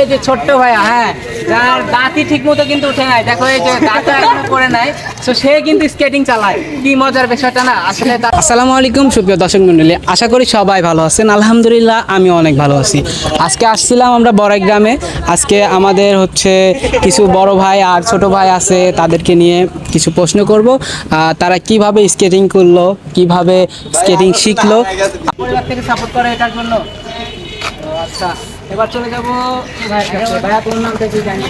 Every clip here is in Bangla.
এই যে ছোট্ট ভাইয়া হ্যাঁ যার দাঁতই ঠিক মতো কিন্তু উঠে নাই। দেখো এই যে দাঁত এখনও করে নাই। তো সে কিন্তু স্কেটিং চালায়। কি মজার বিষয়টা না? আসলে আসসালামু আলাইকুম সুপ্রিয় দর্শক মণ্ডলী। আশা করি সবাই ভালো আছেন। আলহামদুলিল্লাহ আমি অনেক ভালো আছি। আজকে আসছিলাম আমরা বড়াই গ্রামে। আজকে আমাদের হচ্ছে কিছু বড় ভাই আর ছোট ভাই আছে তাদেরকে নিয়ে কিছু প্রশ্ন করব। তারা কীভাবে স্কেটিং করল কীভাবে স্কেটিং শিখলো? পরিবার থেকে সাপোর্ট করে এটার জন্য। আচ্ছা। এবার চলে যাব ভাইয়া তোমার নামটা কি জানি?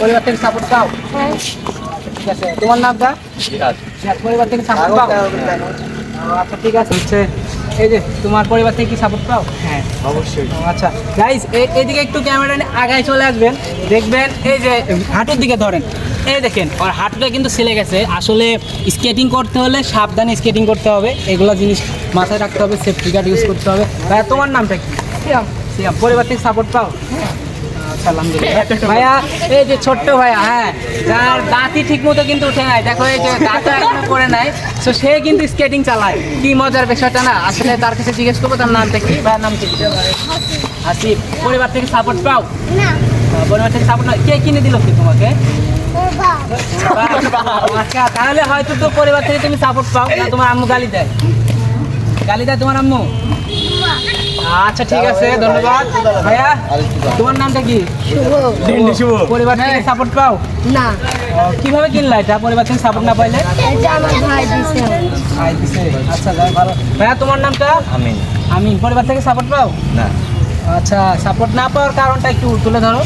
পরিবার থেকে সাপোর্ট পাও? ঠিক আছে তোমার নামটা পরিবার থেকে সাপোর্ট পাও? আচ্ছা ঠিক আছে। হচ্ছে? এই যে তোমার পরিবার থেকে কি সাপোর্ট পাও? হ্যাঁ অবশ্যই। আচ্ছা। গাইস এইদিকে একটু ক্যামেরা নিয়ে আগায় চলে আসবেন। দেখবেন এই যে হাঁটুর দিকে ধরেন। এই দেখেন ওর হাঁটুটা কিন্তু ছিলে গেছে। আসলে স্কেটিং করতে হলে সাবধানে স্কেটিং করতে হবে। এগুলো জিনিস মাথায় রাখতে হবে সেফটি গার্ড ইউজ করতে হবে। ভাইয়া তোমার নামটা কি? পরিবার থেকে সাপোর্ট পাও আচ্ছা, ভাইয়া এই যে ছোট্ট ভাইয়া হ্যাঁ যার দাঁতই ঠিক মতো কিন্তু উঠে নাই। দেখো এই যে দাঁত এখনও করে নাই। তো সে কিন্তু স্কেটিং চালায়। কি মজার বিষয়টা না? আসলে তার কাছে জিজ্ঞেস করব তার নামটা কি? ভাইয়ার নাম কি? আসিফ পরিবার থেকে সাপোর্ট পাও পরিবার থেকে সাপোর্ট না কে কিনে দিল কি তোমাকে? আচ্ছা তাহলে হয়তো তো পরিবার থেকে তুমি সাপোর্ট পাও না তোমার আম্মু গালি দেয়? গালি দেয় তোমার আম্মু? আচ্ছা ঠিক আছে ধন্যবাদ। ভাইয়া তোমার নামটা কি? শুভ। পরিবার থেকে সাপোর্ট পাও? না। কীভাবে কিনলা এটা? পরিবার থেকে সাপোর্ট না পাইলে? এটা আমার ভাই দিছে। ভাই দিছে। আচ্ছা যাই ভালো। ভাইয়া তোমার নামটা? আমিন। আমি পরিবার থেকে সাপোর্ট পাও? না। আচ্ছা সাপোর্ট না পাওয়ার কারণটা একটু তুলে ধরো।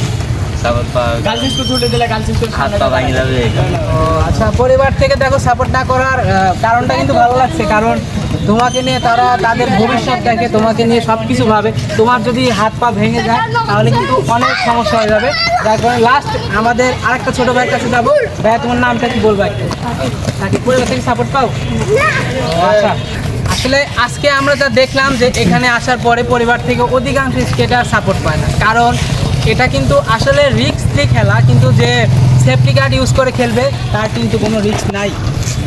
আচ্ছা পরিবার থেকে দেখো সাপোর্ট না করার কারণটা কিন্তু ভালো লাগছে। কারণ তোমাকে নিয়ে তারা তাদের ভবিষ্যৎ দেখে তোমাকে নিয়ে সব কিছু ভাবে। তোমার যদি হাত পা ভেঙে যায়, তাহলে কিন্তু অনেক সমস্যা হয়ে যাবে। যার কারণে লাস্ট আমাদের আরেকটা ছোট ভাইয়ের কাছে যাব। ভাইয়া, তোমার নামটা কি বলব একটু? তাকে পরিবার থেকে সাপোর্ট পাও? আচ্ছা। আসলে আজকে আমরা যা দেখলাম যে এখানে আসার পরে পরিবার থেকে অধিকাংশ স্কেটার সাপোর্ট পায় না। কারণ এটা কিন্তু আসলে রিস্ক ফ্রি খেলা, কিন্তু যে সেফটি গার্ড ইউজ করে খেলবে, তার কিন্তু কোনো রিস্ক নাই।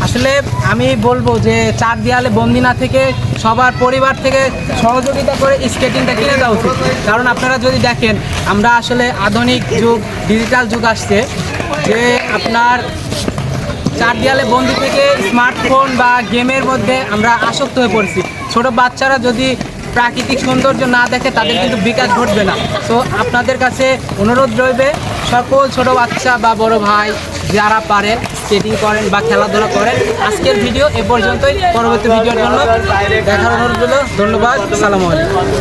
আসলে আমি বলব যে চার দেয়ালে বন্দি না থেকে সবার পরিবার থেকে সহযোগিতা করে স্কেটিংটা কিনে দেওয়া উচিত। কারণ আপনারা যদি দেখেন, আমরা আসলে আধুনিক যুগ ডিজিটাল যুগ আসছে, যে আপনার চার দেয়ালে বন্দি থেকে স্মার্টফোন বা গেমের মধ্যে আমরা আসক্ত হয়ে পড়ছি। ছোট বাচ্চারা যদি প্রাকৃতিক সৌন্দর্য না দেখে তাদের কিন্তু বিকাশ ঘটবে না। তো আপনাদের কাছে অনুরোধ রইবে, সকল ছোট বাচ্চা বা বড় ভাই যারা পারেন স্কেটিং করেন বা খেলাধুলা করেন, আজকের ভিডিও এ পর্যন্তই। পরবর্তী ভিডিওর জন্য দেখার অনুরোধ ধন্যবাদ। সালাম আলাইকুম।